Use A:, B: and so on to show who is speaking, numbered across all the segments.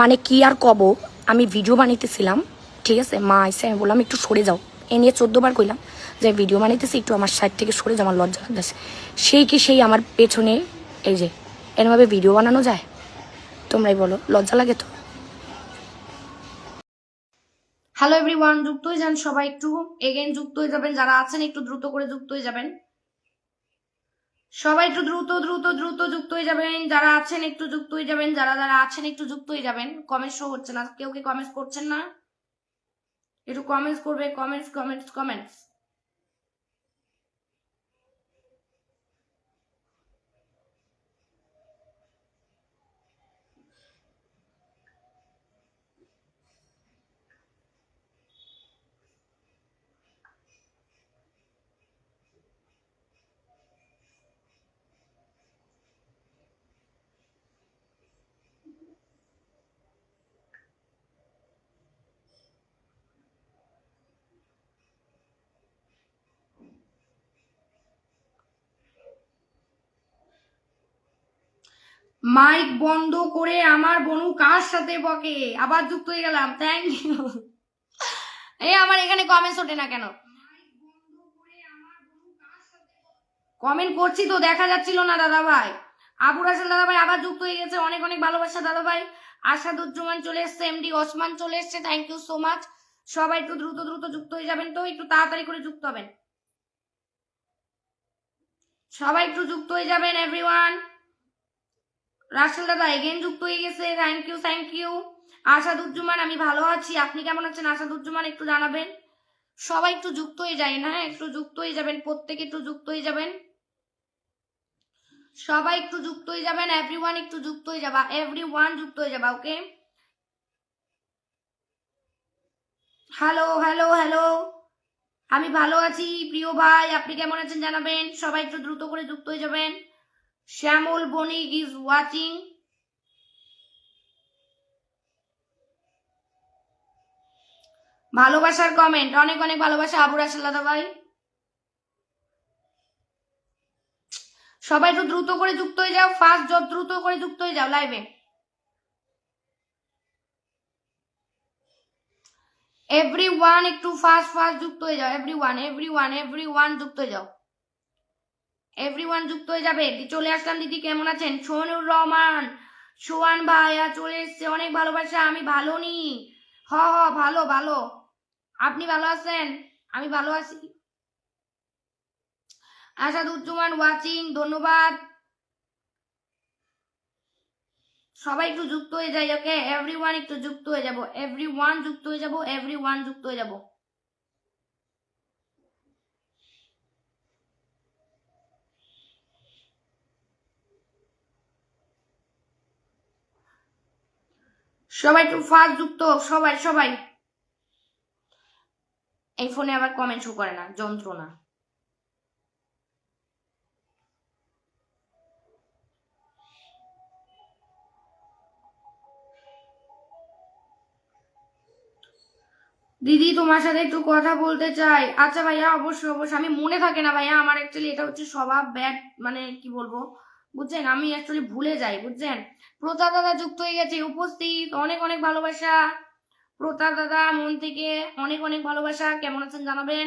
A: মানে কি আর কব? আমি ভিডিও বানাইতেছিলাম, ঠিক আছে? মা এসে আমি বললাম, একটু সরে যাও। এ নিয়ে চোদ্দবার কইলাম যে ভিডিও বানাইতেছি, একটু আমার সাইড থেকে সরে যাও, আমার লজ্জা লাগতেছে। সেই কি সেই আমার পেছনে, এই যে, এরমভাবে ভিডিও বানানো যায়? তোমরাই বলো, লজ্জা লাগে তো? হ্যালো এভরিওয়ান যুক্ত হয়ে যান সবাই একটু। এগেন যুক্ত হয়ে যাবেন, যারা আছেন একটু দ্রুত করে যুক্ত হয়ে যাবেন। সবাই একটু দ্রুত দ্রুত দ্রুত যুক্ত হয়ে যাবেন। যারা আছেন একটু যুক্ত হয়ে যাবেন, যারা যারা আছেন একটু যুক্ত হয়ে যাবেন। কমেন্ট শো হচ্ছে না। কেউ কি কমেন্টস করছেন না? একটু কমেন্টস করবে কমেন্টস কমেন্টস কমেন্টস মাইক বন্ধ করে আমার বনু কার সাথে বকে? আবার যুক্ত হয়ে গেলাম। থ্যাংক ইউ এই আমার এখানে কমেন্টস ওঠে না কেন? কমেন্ট করছি তো, দেখা যাচ্ছিল না দাদা ভাই আবুর আসল দাদা ভাই আবার যুক্ত হয়ে গেছে। অনেক অনেক ভালোবাসা দাদা ভাই আসাদুজ্জামান চলে এসছে এমডি ওসমান চলে এসছে। থ্যাংক ইউ সো মাচ সবাই একটু দ্রুত দ্রুত যুক্ত হয়ে যাবেন তো, একটু তাড়াতাড়ি করে যুক্ত হবেন। সবাই একটু যুক্ত হয়ে যাবেন এভরিওয়ান রাসেল দাদা এগেন যুক্ত হয়ে গেছে। Thank you thank you Asaduzzaman আমি ভালো আছি। আপনি কেমন আছেন? আসাদুজ্জামান একটু জানাবেন? সবাই একটু যুক্ত হয়ে যায় না একটু যুক্ত হয়ে যাবেন, প্রত্যেকে একটু যুক্ত হয়ে যাবেন। সবাই একটু যুক্ত হয়ে যাবেন এভরিওয়ান একটু যুক্ত হয়ে যাবা এভরিওয়ান যুক্ত হয়ে যাবা ওকে হ্যালো হ্যালো হ্যালো আমি ভালো আছি, প্রিয় ভাই, আপনি কেমন আছেন জানাবেন? সবাই একটু দ্রুত করে যুক্ত হয়ে যাবেন। শ্যামল বণিক ইজ ওয়াচিং ভালোবাসার কমেন্ট অনেক অনেক ভালোবাসা, আবুর আসল দাদা ভাই। সবাই একটু দ্রুত করে যুক্ত হয়ে যাও ফাস্ট যত দ্রুত করে যুক্ত হয়ে যাও লাইভে এভরি ওয়ান একটু ফাস্ট ফাস্ট যুক্ত হয়ে যাও every one every one every one যুক্ত হয়ে যাও। এভরিওয়ান যুক্ত হয়ে যাবে। চলে আসলাম, দিদি, কেমন আছেন? সোনুর রহমান। সোয়ান ভাইয়া চলে এসছে, অনেক ভালোবাসা, আমি ভালো নি। হ হ, ভালো ভালো। আপনি ভালো আছেন? আমি ভালো আছি। আসাদুজ্জামান ওয়াচিং, ধন্যবাদ। সবাই একটু যুক্ত হয়ে যাই ওকে এভরিওয়ান একটু যুক্ত হয়ে যাব। এভরিওয়ান যুক্ত হয়ে যাব এভরিওয়ান যুক্ত হয়ে যাব। সবাই একটু ফাস্ট যুক্ত সবাই সবাই। এই ফোনে আবার কমেন্ট শো করে না, যন্ত্রণা। দিদি, তোমার সাথে একটু কথা বলতে চাই। আচ্ছা ভাইয়া, অবশ্যই অবশ্যই। আমি মনে থাকে না ভাইয়া, আমার অ্যাকচুয়ালি এটা হচ্ছে স্বভাব ব্যাড মানে কি বলব? বুঝছেন? আমি অ্যাকচুয়ালি ভুলে যাই, বুঝছেন? প্রতাপ দাদা যুক্ত হয়ে গেছে, উপস্থিত। অনেক অনেক ভালোবাসা। প্রতাপ দাদা, মন থেকে অনেক অনেক ভালোবাসা। কেমন আছেন জানাবেন?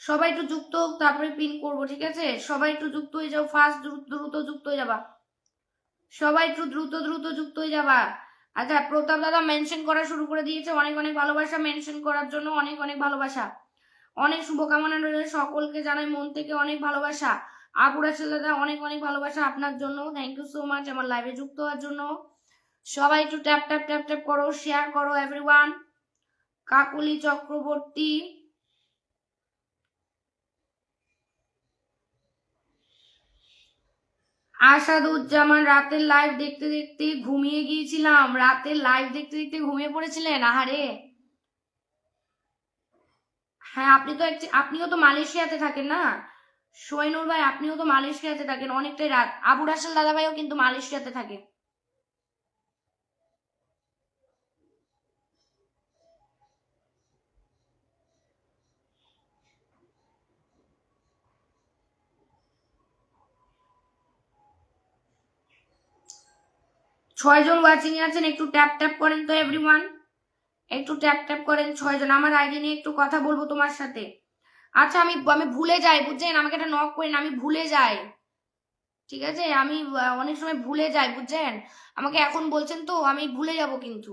A: সবাই একটু যুক্ত হোক, তারপরে পিন করব, ঠিক আছে? সবাই একটু যুক্ত হয়ে যাও ফার্স্ট দ্রুত যুক্ত হয়ে যাবা। সবাই একটু দ্রুত দ্রুত যুক্ত হয়ে যাবা। আচ্ছা প্রতাপ দাদা মেনশন করা শুরু করে দিয়েছে, অনেক অনেক ভালোবাসা মেনশন করার জন্য অনেক অনেক ভালোবাসা। অনেক শুভকামনা রইল সকলকে জানাই, মন থেকে অনেক ভালোবাসা। আপুরা ছেলেদা অনেক অনেক ভালোবাসা আপনার জন্য। থ্যাংক ইউ সো মাচ আমার লাইভে যুক্ত হওয়ার জন্য। সবাই একটু ট্যাপ ট্যাপ ট্যাপ ট্যাপ করো শেয়ার করো এভরিওয়ান কাকুলি চক্রবর্তী। আসাদুজ্জামান, রাতের লাইভ দেখতে দেখতে ঘুমিয়ে গিয়েছিলাম। রাতের লাইভ দেখতে দেখতে ঘুমিয়ে পড়েছিলেন? আহারে। হ্যাঁ আপনি তো আপনিও তো মালয়েশিয়াতে থাকেন না? সোয়েনুর ভাই, আপনিও তো মালয়েশিয়াতে থাকেন, অনেকটাই রাত আবু রাসেল দাদা ভাইও কিন্তু মালয়েশিয়াতে থাকে। ছয়জন ওয়াচিং আছেন, একটু ট্যাপ ট্যাপ করেন তো এভরিওয়ান একটু ট্যাপ ট্যাপ করেন ছয়জন। আমার আইডি নিয়ে একটু কথা বলব তোমার সাথে। আচ্ছা আমি আমি ভুলে যাই, বুঝছেন? আমাকে একটা নক করেন, আমি ভুলে যাই। ঠিক আছে? আমি অনেক সময় ভুলে যাই, বুঝছেন? আমাকে এখন বলছেন তো, আমি ভুলে যাব কিন্তু।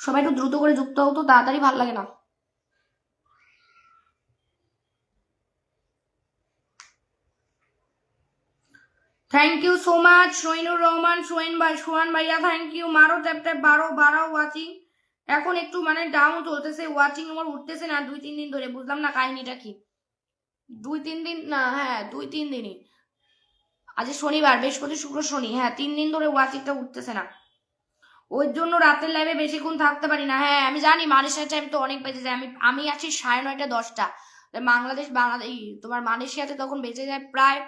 A: সবাই একটু দ্রুত করে যুক্ত হতো তাড়াতাড়ি ভালো লাগে না। Thank you so much Sainur Rahman Sohen ভাই সোহান ভাইয়া থ্যাংক ইউ মারো ট্যাপ ট্যাপ বারো বারাও ওয়াচিং এখন একটু মানে ডাউন চলতেছে ওয়াচিং আমার উঠতেছে না, দুই, তিন দিন ধরে, বুঝলাম না কাহিনীটা কি। দুই, তিন দিন, না হ্যাঁ দুই, তিন দিনই। আজ শনিবার, বৃহস্পতি, শুক্র, শনি হ্যাঁ তিন দিন ধরে ওয়াচিংটা উঠতেছে না। ওই জন্য রাতের লাইভে বেশিক্ষণ থাকতে পারি না। হ্যাঁ আমি জানি, মালয়েশিয়ার টাইম তো অনেক বেজে যায়। আমি আমি আছি সাড়ে নয়টা, দশটা। বাংলাদেশ বাংলাদেশ তোমার মালয়েশিয়াতে তখন বেজে যায় প্রায়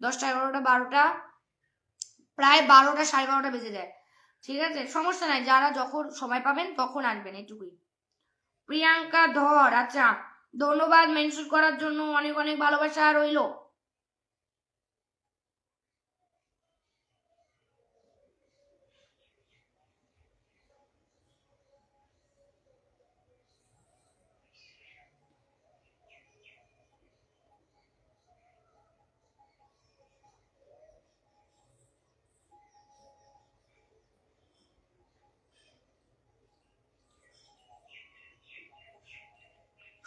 A: দশটা এগারোটা, বারোটা, প্রায় বারোটা সাড়ে বারোটা বেজে যায়। ঠিক আছে? সমস্যা নাই, যারা যখন সময় পাবেন তখন আসবেন এটুকুই। প্রিয়াঙ্কা ধর আচ্ছা ধন্যবাদ মেনশন করার জন্য, অনেক অনেক ভালোবাসা রইল।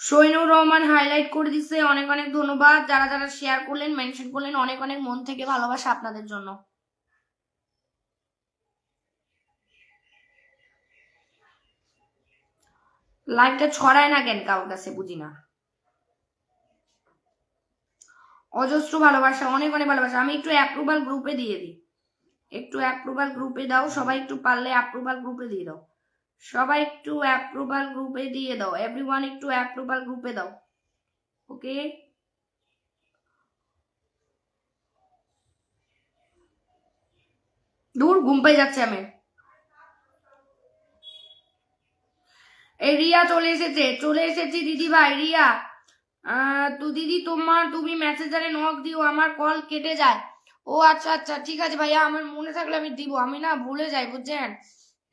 A: সৈনুর রহমান হাইলাইট করে দিচ্ছে অনেক অনেক ধন্যবাদ। যারা যারা শেয়ার করলেন মেনশন করলেন, অনেক অনেক মন থেকে ভালোবাসা আপনাদের জন্য। লাইভটা ছড়ায় না কেন কারোর কাছে বুঝি না। অজস্র ভালোবাসা, অনেক অনেক ভালোবাসা। আমি একটু অ্যাপ্রুভাল গ্রুপে দিয়ে দিই। একটু অ্যাপ্রুভাল গ্রুপে দাও। সবাই একটু পারলে অ্যাপ্রুভাল গ্রুপে দিয়ে দাও। সবাই একটু অ্যাপ্রুভাল গ্রুপে দিয়ে দাও। এভরিওয়ান একটু অ্যাপ্রুভাল গ্রুপে দাও। ওকে দূর ঘুম পেয়ে যাচ্ছে আমি। এই রিয়া চলে এসেছে, চলে এসেছি দিদি ভাই রিয়া তো দিদি, তোমার, তুমি মেসেঞ্জারে নক দিও, আমার কল কেটে যায়। ও আচ্ছা আচ্ছা ঠিক আছে ভাইয়া, আমার মনে থাকলে আমি দিব। আমি না ভুলে যাই, বুঝছেন?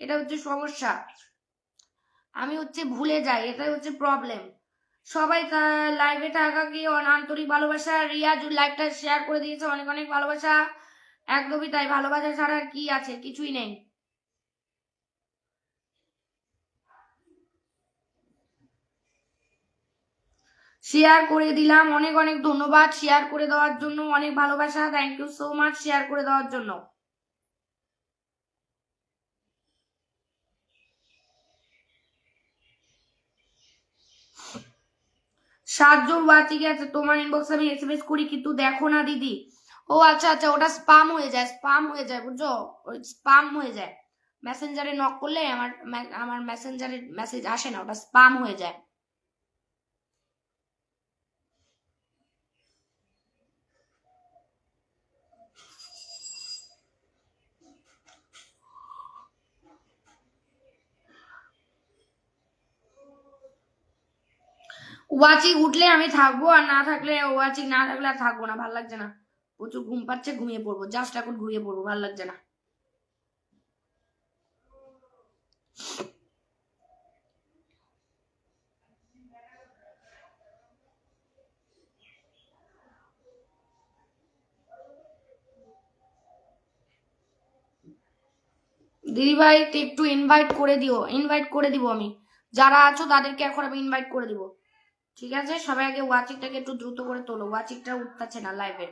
A: এটা হচ্ছে সমস্যা। আমি হচ্ছে ভুলে যাই, এটাই হচ্ছে প্রবলেম সবাই লাইভে থাকাকে আন্তরিক ভালোবাসা? রিয়া লাইভটা শেয়ার করে দিয়েছে, অনেক অনেক ভালোবাসা। একদমই তাই, ভালোবাসা ছাড়া কি আছে? কিছুই নেই। শেয়ার করে দিলাম, অনেক অনেক ধন্যবাদ। শেয়ার করে দেওয়ার জন্য অনেক ভালোবাসা। Thank you so much share করে দেওয়ার জন্য। সাতজন ওয়াচিং আছে, তোমার ইনবক্স আমি এসএমএস করি, কিন্তু দেখো না দিদি। ও আচ্ছা আচ্ছা ওটা স্পাম হয়ে যায় স্পাম হয়ে যায়, বুঝছ? ওই স্পাম হয়ে যায়। মেসেঞ্জারে নক করলে আমার আমার মেসেঞ্জারে মেসেজ আসে না, ওটা স্পাম হয়ে যায়। ওয়াচিং উঠলে আমি থাকব আর না থাকলে ওয়াচিং না থাকলে আর থাকব না, ভালো লাগছে না। প্রচুর ঘুম পাচ্ছে, ঘুমিয়ে পড়ব জাস্ট এখন ঘুমিয়ে পড়ব, ভালো লাগছে না। দিদি ভাই একটু ইনভাইট করে দিও ইনভাইট করে দিব আমি। যারা আছো তাদেরকে এখন আমি ইনভাইট করে দিব। ঠিক আছে? সবাই আগে ওয়াচিংটাকে একটু দ্রুত করে তোলো। ওয়াচিংটা উঠতেছে না লাইভে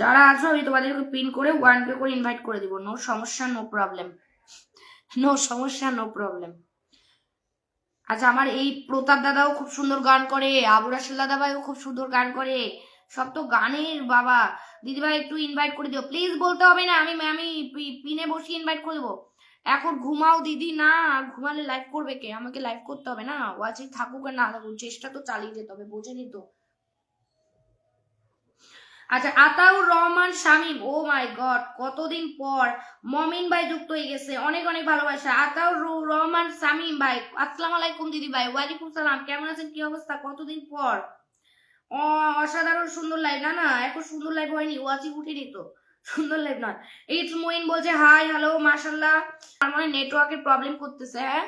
A: যারা আছো, আমি তোমাদেরকে পিন করে ওয়ান পে করে ইনভাইট করে দিব। নো সমস্যা নো প্রবলেম নো সমস্যা নো প্রবলেম আচ্ছা আমার এই প্রতাপ দাদাও খুব সুন্দর গান করে আবু রাসেল দাদা ভাইও খুব সুন্দর গান করে। সব তো গানের বাবা। দিদিভাই একটু ইনভাইট করে দিও। প্লিজ বলতে হবে না, আমি আমি পিনে বসে ইনভাইট করে দেবো। এখন ঘুমাও দিদি, না, ঘুমালে লাইভ করবে কে? আমাকে লাইভ করতে হবে না। ওয়াচিং থাকুক আর না থাকুক, চেষ্টা তো চালিয়ে যেতে হবে বোঝেনি তো। আচ্ছা Ataur Rahman Shamim, oh my god কতদিন পর মমিন ভাই যুক্ত হয়ে গেছে, অনেক অনেক ভালোবাসা। আতাউর রহমান শামীম ভাই, আসসালামু আলাইকুম দিদি ভাই, ওয়ালাইকুম সালাম, কেমন আছেন, কি অবস্থা? কতদিন পর? অসাধারণ সুন্দর লাইভ না না, এখন সুন্দর লাইভ হয়নি ওয়াচি উঠেনি তো। সুন্দর লাইভ নয়। ইটস মইন বলছে হাই হ্যালো মাশাল্লাহ আমার মনে নেটওয়ার্কের প্রবলেম করতেছে হ্যাঁ?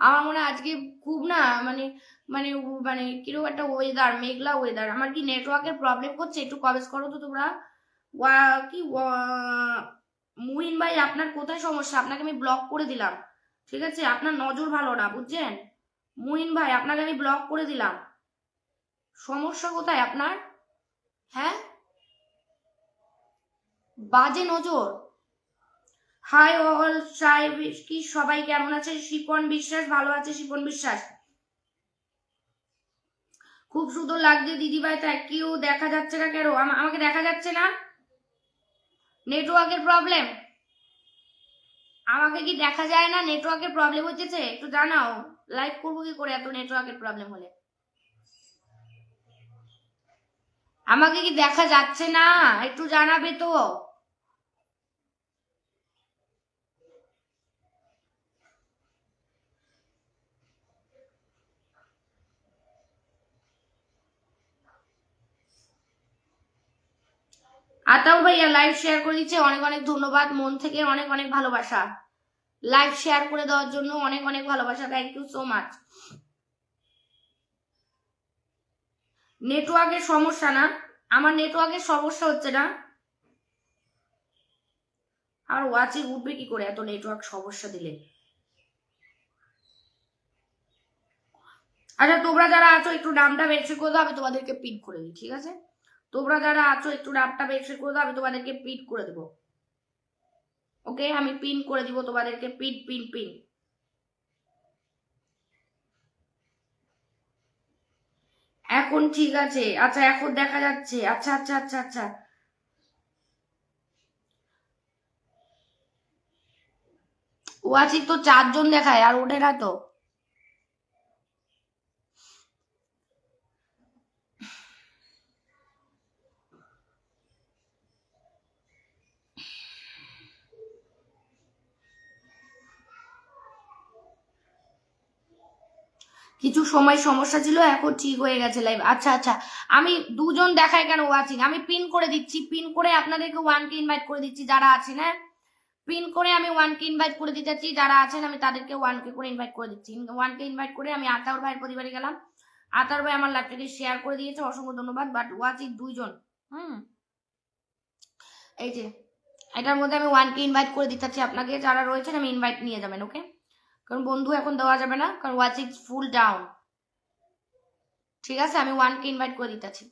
A: আমার মনে আজকে খুব না মানে মানে মানে কীরকম একটা ওয়েদার মেঘলা ওয়েদার আমার কি নেটওয়ার্কের প্রবলেম করছে? একটু কমেন্টস করো তো তোমরা। ওয়া, কি মুহিন ভাই, আপনার কোথায় সমস্যা? আপনাকে আমি ব্লক করে দিলাম। ঠিক আছে? আপনার নজর ভালো না, বুঝছেন? মুহিন ভাই, আপনাকে আমি ব্লক করে দিলাম। সমস্যা কোথায় আপনার? হ্যাঁ? বাজে নজর। হাই অল সাই কি সবাই কেমন আছে? শিপন বিশ্বাস, ভালো আছে শিপন বিশ্বাস? খুব সুন্দর লাগছে দিদিভাই থ্যাংক ইউ দেখা যাচ্ছে না কেন? আমা- আমাকে দেখা যাচ্ছে না? নেটওয়ার্কের প্রবলেম আমাকে কি দেখা যায় না? নেটওয়ার্কের প্রবলেম হচ্ছে একটু জানাও। লাইভ করব কি করে এত নেটওয়ার্কের প্রবলেম হলে? আমাকে কি দেখা যাচ্ছে না? একটু জানাবে তো। আতাউর ভাইয়া লাইভ শেয়ার করে দিচ্ছে। অনেক অনেক ধন্যবাদ। মন থেকে অনেক অনেক ভালোবাসা। লাইভ শেয়ার করে দেওয়ার জন্য অনেক অনেক ভালোবাসা। থ্যাংক ইউ সো মাচ নেটওয়ার্কের সমস্যা না। আমার নেটওয়ার্কের সমস্যা হচ্ছে না। আর ওয়াচে উঠবে কি করে এত নেটওয়ার্ক সমস্যা দিলে? আচ্ছা তোমরা যারা আছো, একটু নামটা বেশি করে দাও, আমি তোমাদেরকে পিন করে দিই, ঠিক আছে? তোমরা যারা আছো, একটু নামটা বেশি করে দাও, আমি তোমাদেরকে পিন করে দেবো। ওকে আমি পিন করে দিব তোমাদেরকে পিন পিন পিন এখন ঠিক আছে। আচ্ছা এখন দেখা যাচ্ছে। আচ্ছা আচ্ছা আচ্ছা আচ্ছা। ওয়াচিক তো চারজন দেখায়, আর ওঠে না তো? কিছু সময় সমস্যা ছিল, এখন ঠিক হয়ে গেছে লাইভ আচ্ছা আচ্ছা আমি দুজন দেখাই কেন ওয়াচিং আমি পিন করে দিচ্ছি পিন করে আপনাদেরকে ওয়ানকে ইনভাইট করে দিচ্ছি যারা আছেন হ্যাঁ? পিন করে আমি ওয়ানকে ইনভাইট করে দিতে চাচ্ছি, যারা আছেন, আমি তাদেরকে ওয়ানকে করে ইনভাইট করে দিচ্ছি। ওয়ানকে ইনভাইট করে আমি আতাউর ভাইয়ের পরিবারে গেলাম। আতাউর ভাই আমার ল্যাপটপে শেয়ার করে দিয়েছে, অসংখ্য ধন্যবাদ বাট ওয়াচিং দুইজন। হুম। এই যে, এটার মধ্যে আমি ওয়ানকে ইনভাইট করে দিতে চাচ্ছি, আপনাকে যারা রয়েছেন, আমি ইনভাইট নিয়ে যাবেন ওকে কারণ বন্ধু এখন দেওয়া যাবে না, কারণ ওয়াচ ইজ ফুল ডাউন ঠিক আছে, আমি ওয়ানকে ইনভাইট করে দিতেছি।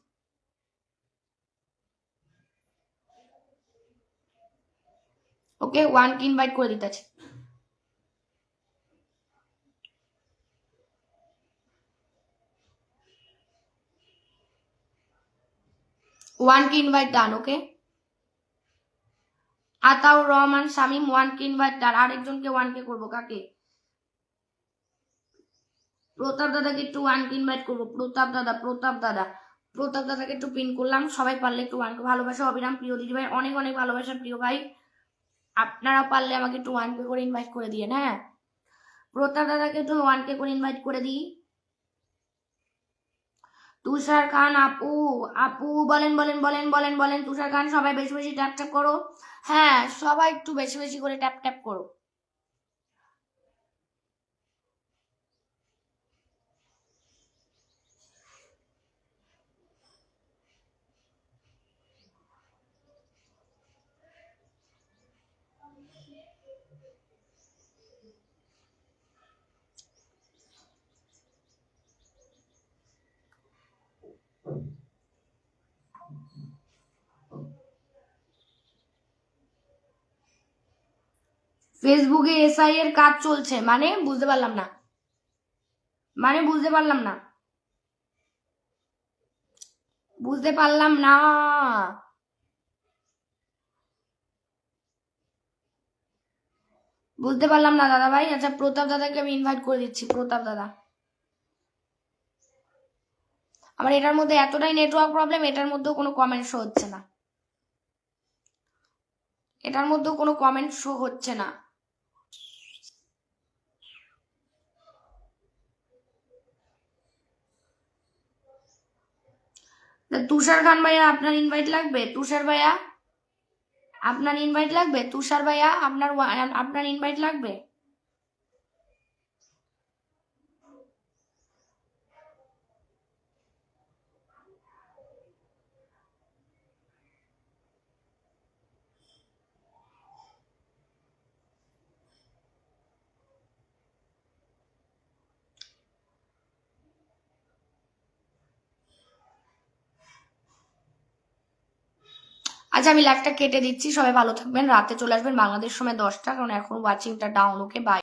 A: ওকে ওয়ানকে ইনভাইট করে দিতেছি। ওয়ানকে invite done okay? Ataur Rahman, Shamim ওয়ানকে ইনভাইট ডান আরেকজনকে ওয়ানকে করব, কাকে? প্রতাপ দাদাকে একটু ওয়ানকে ইনভাইট করব। প্রতাপ দাদা প্রতাপ দাদা। প্রতাপ দাদাকে একটু পিন করলাম। সবাই পারলে একটু ওয়ানকে ভালোবাসা, অবিরাম প্রিয় দিদি ভাই অনেক অনেক ভালোবাসা প্রিয় ভাই। আপনারা পারলে আমাকে একটু ওয়ান ওয়ানকে করে ইনভাইট করে দিয়ে হ্যাঁ? প্রতাপ দাদাকে একটু ওয়ান ওয়ানকে করে ইনভাইট করে দিই। তুষার খান, আপু আপু, বলেন বলেন বলেন বলেন বলেন, তুষার খান, সবাই বেশি বেশি ট্যাপ ট্যাপ করো। হ্যাঁ সবাই একটু বেশি বেশি করে ট্যাপ ট্যাপ করো। ফেসবুকে এসআই এর কাজ চলছে। মানে বুঝতে পারলাম না। মানে বুঝতে পারলাম না। বুঝতে পারলাম না। বুঝতে পারলাম না দাদা ভাই আচ্ছা প্রতাপ দাদাকে আমি ইনভাইট করে দিচ্ছি, প্রতাপ দাদা। আমার এটার মধ্যে এতটাই নেটওয়ার্ক প্রবলেম এটার মধ্যেও কোনো কমেন্ট শো হচ্ছে না। এটার মধ্যেও কোনো কমেন্ট শো হচ্ছে না। তুষার খান ভাইয়া আপনার ইনভাইট লাগবে? তুষার ভাইয়া? আপনার ইনভাইট লাগবে? তুষার ভাইয়া, আপনার আপনার ইনভাইট লাগবে? আচ্ছা আমি লাইভটা কেটে দিচ্ছি। সবাই ভালো থাকবেন। রাতে চলে আসবেন বাংলাদেশ সময় দশটা। কারণ এখন ওয়াচিংটা ডাউন ওকে বাই